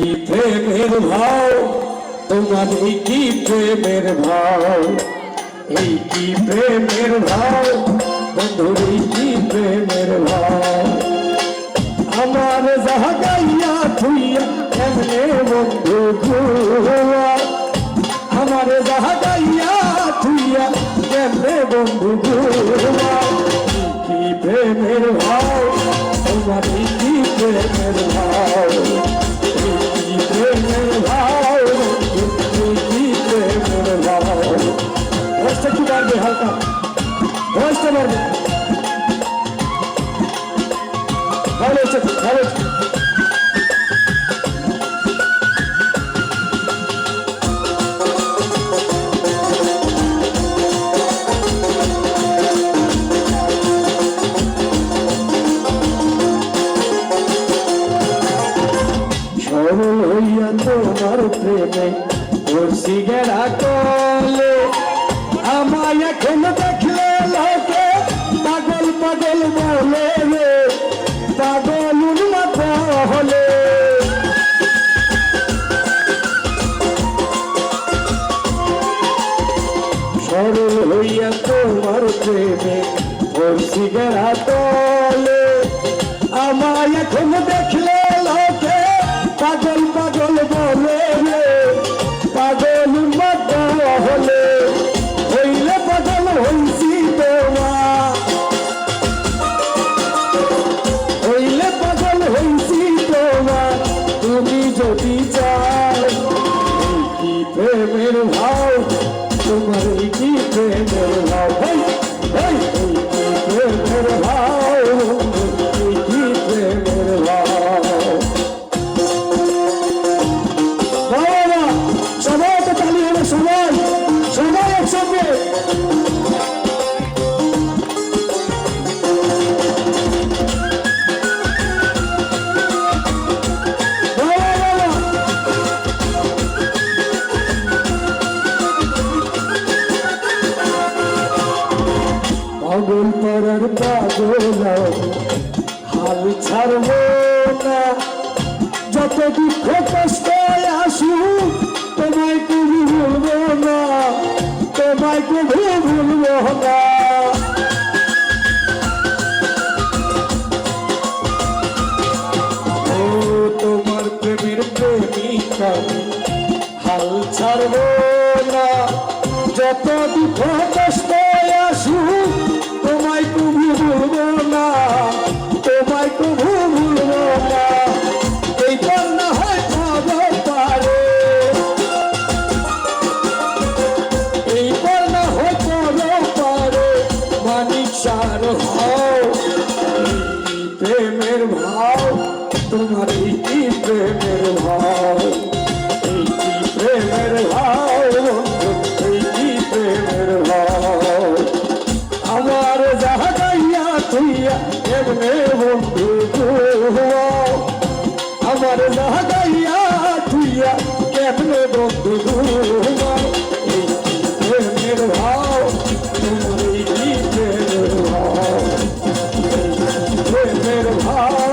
কি প্রেমের ভাও তোমার এই কি প্রেমের ভাও এই কি প্রেমের ভাও বন্ধুর এই কি প্রেমের ভাও আমার জাহাগাইয়া থুইয়া এমনে বন্ধু গুয়া আমার জাহাগাইয়া থুইয়া এমনে বন্ধু গুয়া কি প্রেমের ভাও তোমার এই কি প্রেমের ভাও বাড়বে হালকা ভালো হচ্ছে ভালো তোমার প্রেমে পড়ছি গেরা কলে এখন দেখলে লোকে পাগল পাগল বলে রে, পাগল উন্মাদ হলে। সরল হইয়া তোমার প্রেমে পড়ছি গেরা প্রেমের ভাও তোমার কি প্রেমের ভাও প্রেমের ভাও পাগল পাড়ার পাগল। হাল ছাড়ব না। যত দুঃখ কষ্ট আসু তোমায় কবি ভুলব না। তোমায় কবি ভুলব না। তোমার প্রেমের প্রেমিকা, হাল ছাড়ব না। যত দুঃখ কষ্ট আমার লাগাইয়া তুইয়া কেমনে বন্ধু তোমার? প্রেমের ভাও তুমি প্রেমের ভাও প্রেমের ভাও